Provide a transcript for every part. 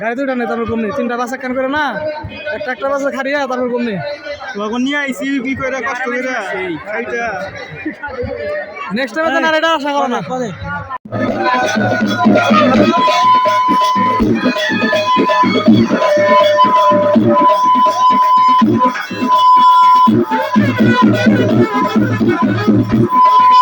গাড়ি দুইটা নেই তারপর কমনি তিনটা বাসা কেন করে না একটা একটা বাসা খারিয়া তারপর কমনি তখন নিয়ে আইসি কি করে কষ্ট করে নেক্সট টাইম তো না এটা আশা করো না Thank you.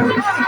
Yeah.